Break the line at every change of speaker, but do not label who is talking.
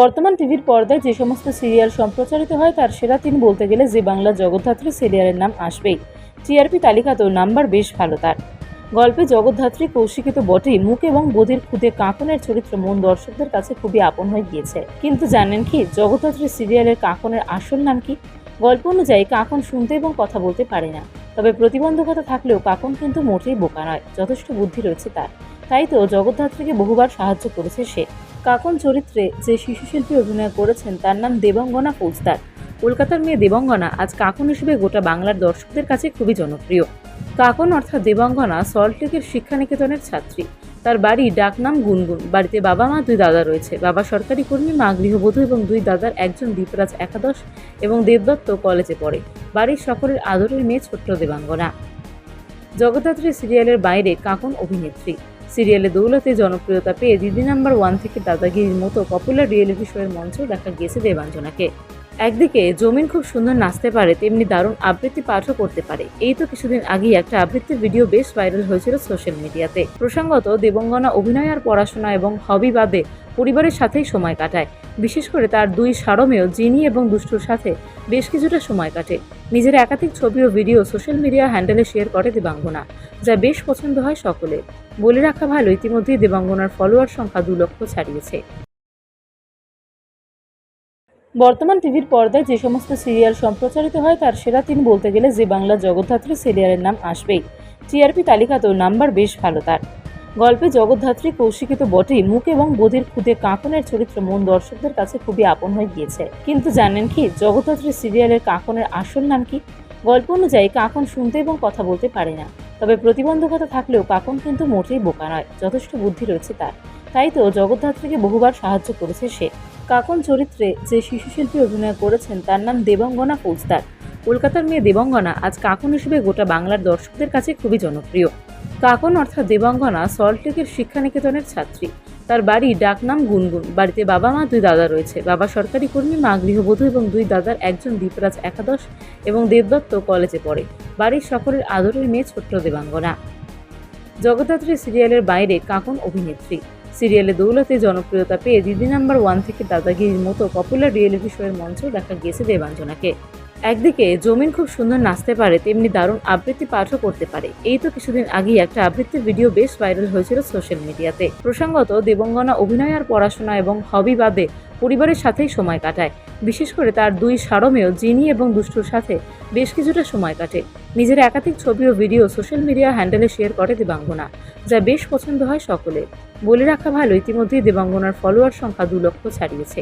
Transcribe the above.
বর্তমান টিভির পর্দায় যে সমস্ত সিরিয়াল সম্প্রচারিত হয়, তার সেরা তিন বলতে গেলে যে বাংলা জগদ্ধাত্রী সিরিয়ালের নাম আসবেই। টিআরপি তালিকাতেও নাম্বার বেশ ভালো তার। গল্পে জগদ্ধাত্রী কৌশিকিত বটেই মুখ এবং বোধির খুদে কাঁকনের চরিত্র মন দর্শকদের কাছে খুবই আপন হয়ে গিয়েছে। কিন্তু জানেন কি, জগদ্ধাত্রী সিরিয়ালের কাঁকনের আসল নাম কি? গল্প অনুযায়ী কাঁকন শুনতে এবং কথা বলতে পারে না। তবে প্রতিবন্ধকতা থাকলেও কাঁকন কিন্তু মোটেই বোকা নয়, যথেষ্ট বুদ্ধি রয়েছে তার। তাই তো জগদ্ধাত্রীকে বহুবার সাহায্য করেছে সে। কাকন চরিত্রে যে শিশু শিল্পী অভিনয় করেছেন, তার নাম দেবঙ্গনা ফৌজদার। কলকাতার মেয়ে দেবঙ্গনা আজ কাকন হিসেবে গোটা বাংলার দর্শকদের কাছে খুবই জনপ্রিয়। কাকন অর্থাৎ দেবঙ্গনা সল্টলেকের শিক্ষানিকেতনের ছাত্রী। তার বাড়ি ডাকনাম গুনগুন। বাড়িতে বাবা মা, দুই দাদা রয়েছে। বাবা সরকারি কর্মী, মা গৃহবধূ এবং দুই দাদার একজন দীপরাজ একাদশ এবং দেবদত্ত কলেজে পড়ে। বাড়ির সকলের আদরের মেয়ে ছোট্ট দেবাঙ্গনা। জগদ্ধাত্রী সিরিয়ালের বাইরে কাকন অভিনেত্রী। সিরিয়ালে দৌলতে জনপ্রিয়তা পেয়ে দিদি নাম্বার ওয়ান থেকে দাদাগিরির মতো পপুলার রিয়েলিটি শোয়ের মঞ্চেও দেখা গিয়েছে দেবাঞ্জনাকে। একদিকে জমিন খুব সুন্দর নাচতে পারে, তেমনি দারুণ আবৃত্তি পাঠও করতে পারে। এই তো কিছুদিন আগেই একটা আবৃত্তির ভিডিও বেশ ভাইরাল হয়েছিল সোশ্যাল মিডিয়াতে প্রসঙ্গত, দেবঙ্গনা অভিনয় আর পড়াশোনা এবং হবি বাদে পরিবারের সাথেই সময় কাটায়। বিশেষ করে তার দুই সারমেয়, জিনি এবং দুষ্টুর সাথে বেশ কিছুটা সময় কাটে। নিজের একাধিক ছবি ও ভিডিও সোশ্যাল মিডিয়া হ্যান্ডেলে শেয়ার করে দেবাঙ্গনা, যা বেশ পছন্দ হয় সকলে বলে রাখা ভালো, ইতিমধ্যেই দেবাঙ্গনার ফলোয়ার সংখ্যা দু লক্ষ ছাড়িয়েছে। বর্তমান টিভির পর্দায় যে সমস্ত সিরিয়াল সম্প্রচারিত হয়, তার সেরা তিন বলতে গেলে যে বাংলা জগদ্ধাত্রী সিরিয়ালের নাম আসবেই। টিআরপি তালিকাতেও নাম্বার বেশ ভালো তার। গল্পে জগদ্ধাত্রী কৌশিকী তো বটেই, মুখ এবং বোধির খুদে কাঁকনের চরিত্র মন দর্শকদের কাছে খুবই আপন হয়ে গিয়েছে। কিন্তু জানেন কি, জগদ্ধাত্রী সিরিয়ালের কাঁকনের আসল নাম কি? গল্প অনুযায়ী কাঁকন শুনতে এবং কথা বলতে পারে না। তবে প্রতিবন্ধকতা থাকলেও কাকন কিন্তু মোটেই বোকা নয়, যথেষ্ট বুদ্ধি রয়েছে তার। তাই তো জগদ্ধাত্রীকে বহুবার সাহায্য করেছে সে। কাকন চরিত্রে যে শিশুশিল্পী অভিনয় করেছেন, তার নাম দেবঙ্গনা ফৌজদার। কলকাতার মেয়ে দেবঙ্গনা আজ কাকন হিসেবে গোটা বাংলার দর্শকদের কাছে খুবই জনপ্রিয়। কাকন অর্থাৎ দেবঙ্গনা সল্টলেকের শিক্ষানিকেতনের ছাত্রী। তার বাড়ি ডাকনাম গুনগুন। বাড়িতে বাবা মা, দুই দাদা রয়েছে। বাবা সরকারি কর্মী, মা গৃহবধূ এবং দুই দাদার একজন দীপরাজ একাদশ এবং দেবদত্ত কলেজে পড়ে। বাড়ির সকলের আদরের মেয়ে ছোট্ট দেবাঙ্গনা। জগদ্ধাত্রী সিরিয়ালের বাইরে কাকন অভিনেত্রী। সিরিয়ালে দৌলতে জনপ্রিয়তা পেয়ে দিদি নাম্বার ওয়ান থেকে দাদাগিরির মতো পপুলার রিয়েলিটি শোয়ের মঞ্চেও দেখা গিয়েছে দেবাঞ্জনাকে। একদিকে জমিন খুব সুন্দর নাচতে পারে, তেমনি দারুণ আবৃত্তি পাঠও করতে পারে। এই তো কিছুদিন আগেই একটা আবৃত্তির ভিডিও বেশ ভাইরাল হয়েছিল সোশ্যাল মিডিয়াতে। প্রসঙ্গত, দেবঙ্গনা অভিনয় আর পড়াশোনা এবং হবি বাদে পরিবারের সাথেই সময় কাটায়। বিশেষ করে তার দুই সারমেয়, জিনি এবং দুষ্টুর সাথে বেশ কিছুটা সময় কাটে। নিজের একাধিক ছবি ও ভিডিও সোশ্যাল মিডিয়া হ্যান্ডেলে শেয়ার করে দেবাঙ্গনা, যা বেশ পছন্দ হয় সকলের। বলে রাখা ভালো ইতিমধ্যেই দেবাঙ্গনার ফলোয়ার সংখ্যা দু লক্ষ ছাড়িয়েছে।